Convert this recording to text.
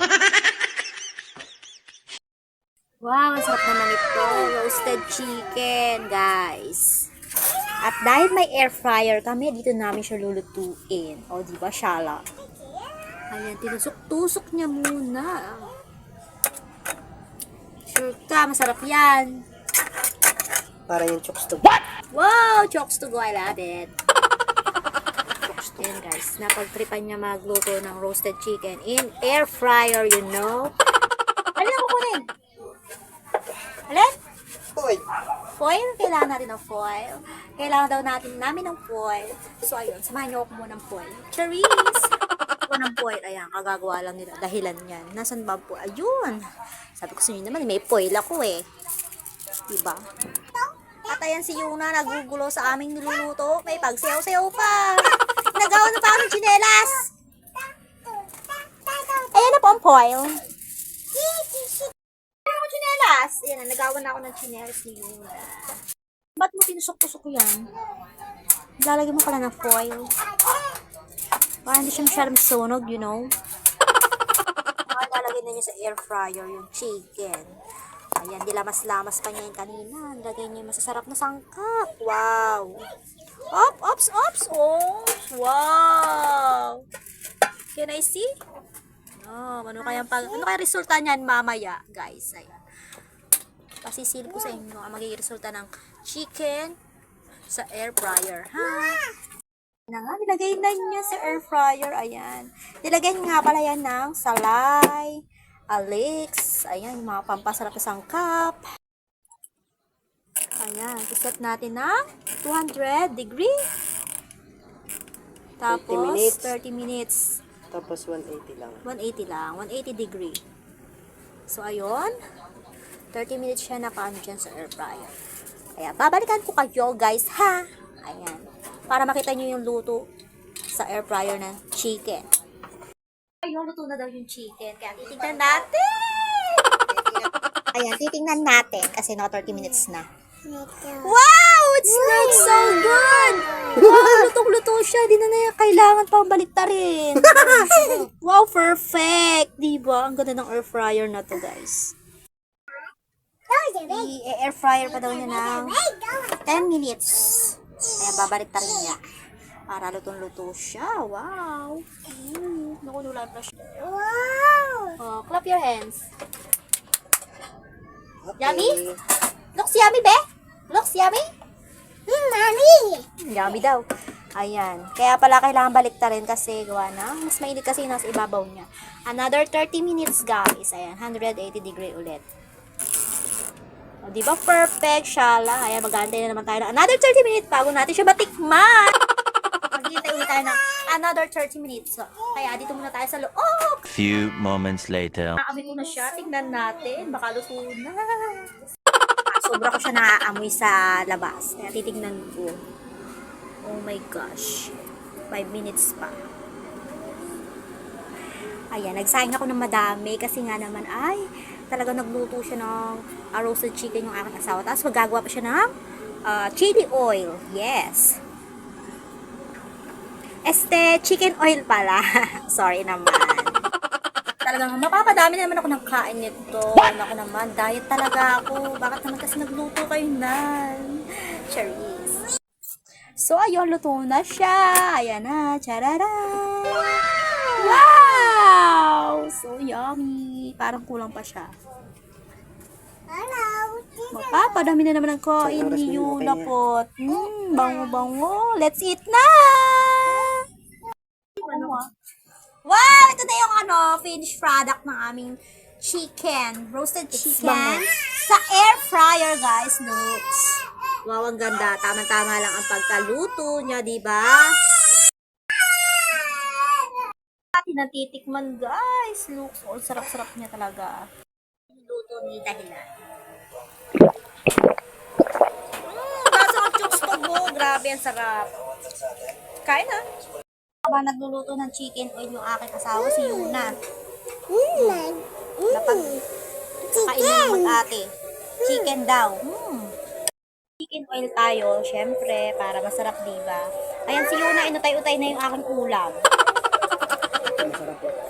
Wow, ang sarap naman ito. Roasted chicken, guys. At dahil may air fryer kami, dito namin siya lulutuin. O, di ba, Shala? Ayan, tinusok-tusok niya muna. Sure ka, masarap yan. Para yung chokes to Wow, chokes to go. I love it. Yan, guys. Napagtripan niya magluto ng roasted chicken in air fryer, you know. Alin ako kunin? Alin? Hoy! Foil? Kailangan natin ng foil. Kailangan daw natin namin ng foil. So, ayun. Samahan niyo ako muna ng foil. Cherise! Ako ng foil. Ayan, kagagawa lang nila. Dahilan yan. Nasaan ba po? Ayun! Sabi ko sa inyo naman, may foil ako eh. Diba? At ayan si Yuna, nagugulo sa aming niluluto. May pagsayaw-sayaw pa. Nagawa na pa ako ng chinelas. Ayan na po ang foil. Ano ko chinelas? Ayan na, nagawa na ako ng chinelas ni Yuna. Ba't mo tinusok-tusok ko yan? Lalagyan mo pala ng foil. Para hindi siya masyadong sunog, you know? Mga lalagyan na niya sa air fryer yung chicken. Ayan, dilamas-lamas pa niya yung kanina. Lagay niya yung masasarap na sangkap. Wow! Op, ops, ops, ops! Wow! Can I see? Oh, ano kaya pag ano kaya resulta niyan mamaya, guys? Ayan. Pasisilip ko sa inyo ang magiging resulta ng chicken sa air fryer, ha? Na nga, nilagay na niya sa air fryer, ayan. Nilagay niya nga pala yan ng salay, alix, ayan, yung mga pampasarap na sangkap. Ayan, iset natin ng 200 degree. Tapos, minutes. 30 minutes. Tapos 180 lang. 180 lang. 180 degree. So, ayun. 30 minutes siya nakaano dyan sa air fryer. Ayan. Babalikan ko kayo, guys, ha? Ayan. Para makita nyo yung luto sa air fryer ng chicken. Ayun, luto na daw yung chicken. Kaya titignan natin! Ayan, titingnan natin kasi na 30 minutes na. Wow! It smells so good! Wow, lutong-luto siya. Di na na kailangan pang baliktarin. wow, perfect! Diba? Ang ganda ng air fryer na to, guys. I-air fryer pa daw niya ng 10 minutes. Ayan, babaliktarin niya. Para lutong-luto siya. Wow! Mm, nakunulan pa siya. Wow! Oh, clap your hands. Okay. Yummy? Looks yummy, be? Looks yummy? Mm, mommy! Yummy daw. Ayan. Kaya pala kailangan baliktarin kasi gawa na. Mas mainit kasi yung nasa ibabaw niya. Another 30 minutes, guys. Ayan, 180 degree ulit. O, di ba perfect, Shala? Ayan, mag-aantay na naman tayo ng another 30 minutes bago natin siya matikman. Maghintay ulit tayo ng another 30 minutes. So, kaya dito muna tayo sa loob. Few moments later. Naamoy ko na siya. Tingnan natin. Baka luto na. Sobra ko siya naaamoy sa labas. Kaya titignan ko. Oh my gosh. 5 minutes pa. Ayan, nagsayang ako ng madami kasi nga naman ay talaga nagluto siya ng uh, roasted chicken yung aking asawa. Tapos magagawa pa siya ng uh, chili oil. Yes. Este, chicken oil pala. Sorry naman talagang mapapadami na naman ako ng kain nito. Ako naman, diet talaga ako. Bakit naman kasi nagluto kayo nan? Cherries. So, ayun, luto na siya. Ayan na, charara. Wow! So yummy. Parang kulang pa siya. Mapapadami na naman ng kain ni na yun, Yuna okay na. po. Mmm, bango-bango. Let's eat na! Ano ah? Wow! Ito na yung ano, finished product ng aming chicken. Roasted chicken. Sa air fryer, guys. Looks. Wow, ang ganda. Tama-tama lang ang pagkaluto niya, di ba? Natin natitikman, guys. Looks. Oh, sarap-sarap niya talaga. Luto ni Dahilan. Mmm, lasa ng chokes go. Grabe, ang sarap. Kain na asawa nagluluto ng chicken oil yung aking asawa, si Yuna. Mm. mm. Napag mm. kakainin ng ate. Chicken daw. Mm. Chicken oil tayo, syempre, para masarap, di ba? Ayan, si Yuna, inutay-utay na yung aking ulam. Masarap